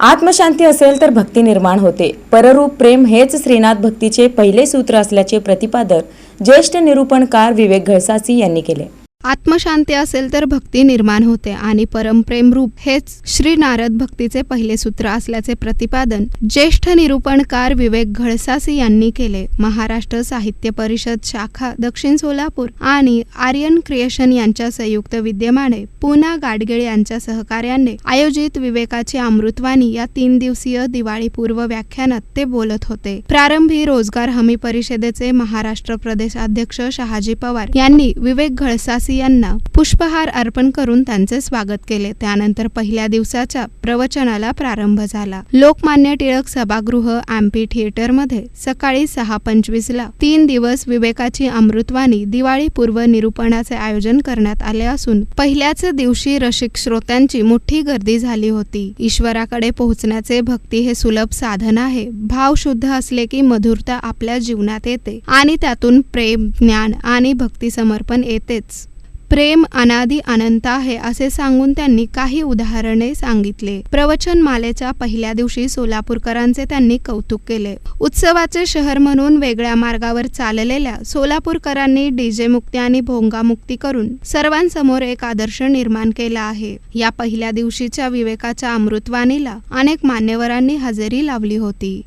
आत्मशांती असेल तर भक्ती निर्माण होते. पररूप प्रेम हेच श्रीनाथ भक्तीचे पहिले सूत्र असल्याचे प्रतिपादन ज्येष्ठ निरूपणकार विवेक घळसासी यांनी केले. आत्मशांती असेल तर भक्ती निर्माण होते आणि परमप्रेम रूप हेच श्री नारद भक्तीचे पहिले सूत्र असल्याचे प्रतिपादन ज्येष्ठ निरूपणकार विवेक घळसासी यांनी केले. महाराष्ट्र साहित्य परिषद शाखा दक्षिण सोलापूर आणि आर्यन क्रिएशन यांच्या संयुक्त विद्यमाने पुना गाडगिळ यांच्या सहकार्याने आयोजित विवेकाची अमृतवाणी या तीन दिवसीय दिवाळीपूर्व व्याख्यानात ते बोलत होते. प्रारंभी रोजगार हमी परिषदेचे महाराष्ट्र प्रदेशाध्यक्ष शहाजी पवार यांनी विवेक घळसासी यांना पुष्पहार अर्पण करून त्यांचे स्वागत केले. त्यानंतर पहिल्या दिवसाच्या प्रवचनाला प्रारंभ झाला. लोकमान्य टिळक सभागृह अँपी थिएटरमध्ये सकाळी सहा पंचवीसला तीन दिवस विवेकाची अमृतवाणी दिवाळी पूर्व निरूपणाचे आयोजन करण्यात आले असून पहिल्याच दिवशी रसिक श्रोत्यांची मोठी गर्दी झाली होती. ईश्वराकडे पोहोचण्याचे भक्ती हे सुलभ साधन आहे. भाव शुद्ध असले की मधुरता आपल्या जीवनात येते आणि त्यातून प्रेम ज्ञान आणि भक्ती समर्पण येतेच. प्रेम अनादी अनंत आहे असे सांगून त्यांनी काही उदाहरणे सांगितले. प्रवचन मालेच्या पहिल्या दिवशी सोलापूरकरांचे त्यांनी कौतुक केले. उत्सवाचे शहर म्हणून वेगळ्या मार्गावर चाललेल्या सोलापूरकरांनी डीजे मुक्ती आणि भोंगा मुक्ती करून सर्वांसमोर एक आदर्श निर्माण केला आहे. या पहिल्या दिवशीच्या विवेकाच्या अमृतवाणीला अनेक मान्यवरांनी हजेरी लावली होती.